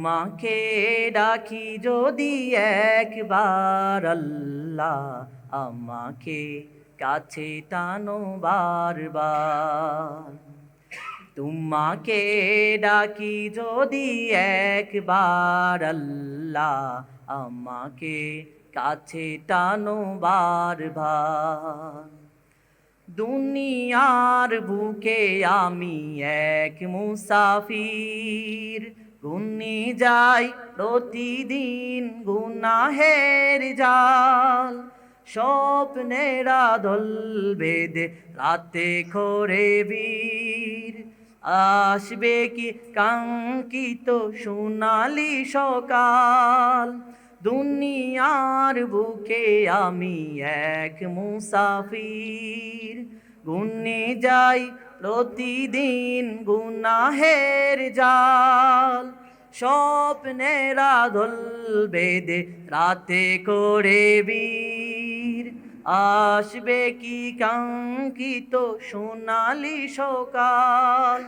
তোমাকে ডাকি যদি একবার, আল্লাহ আমাকে কাছে টানো বারবার। তোমাকে ডাকি যদি একবার, আল্লাহ আমাকে কাছে টানো বারবার। দুনিয়ার বুকে আমি এক মুসাফির গুনি যাই প্রতিদিন গুনাহের জাল। স্বপ্নেরা দল বেদে রাতে করে বীর। আসবে কি কাঙ্কিত সোনালি সকাল? দুনিয়ার বুকে আমি এক মুসাফির। গুনে যাই প্রতিদিন গুনাহের জাল স্বপ্নেরা দল বেদে, রাতে করে বীর। আসবে কি কাঙ্কিত সোনালি সকাল?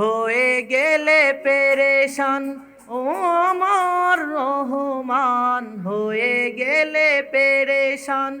হয়ে গেলে পেরেশান, ও আমার রহমান। হয়ে গেলে পেরেশান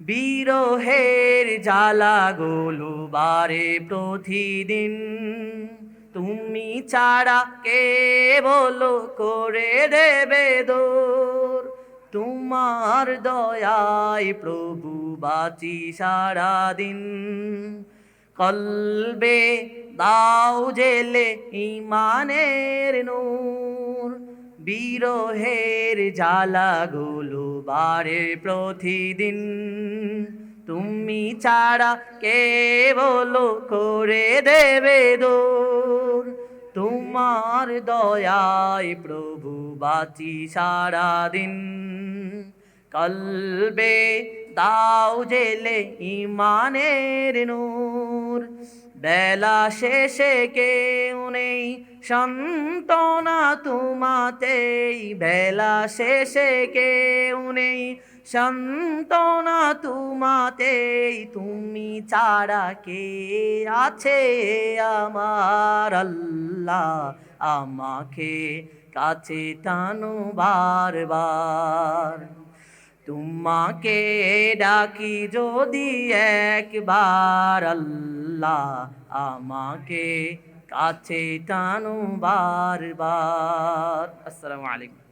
বিরহের জ্বালা গোলু বারে প্রতিদিন। তুমি ছাড়া কে বলো করে দেবে দোর? তোমার দয়ায় প্রভু বাঁচি সারাদিন। কলবে দাও জেলে ইমানের নূর। বিরহের জ্বালাগুলো বারে প্রতিদিন। তুমি ছাড়া কে বলো করে দেবে দূর তোমার দয়ায় প্রভু বাঁচি সারাদিন। কলবে দাও জেলে ইমানের নূর। বেলা শেষে কেউ নেই সন্তনা তোমাতেই। বেলা শেষে কেউ নেই সন্তনা তোমাতেই। তুমি ছাড়া কে আছে আমার আল্লাহ? আমাকে কাছে টানো বারবার। তোমাকে ডাকি যদি একবার আল্লাহ আমাকে কাছে টানো বারবার। আসসালামু আলাইকুম।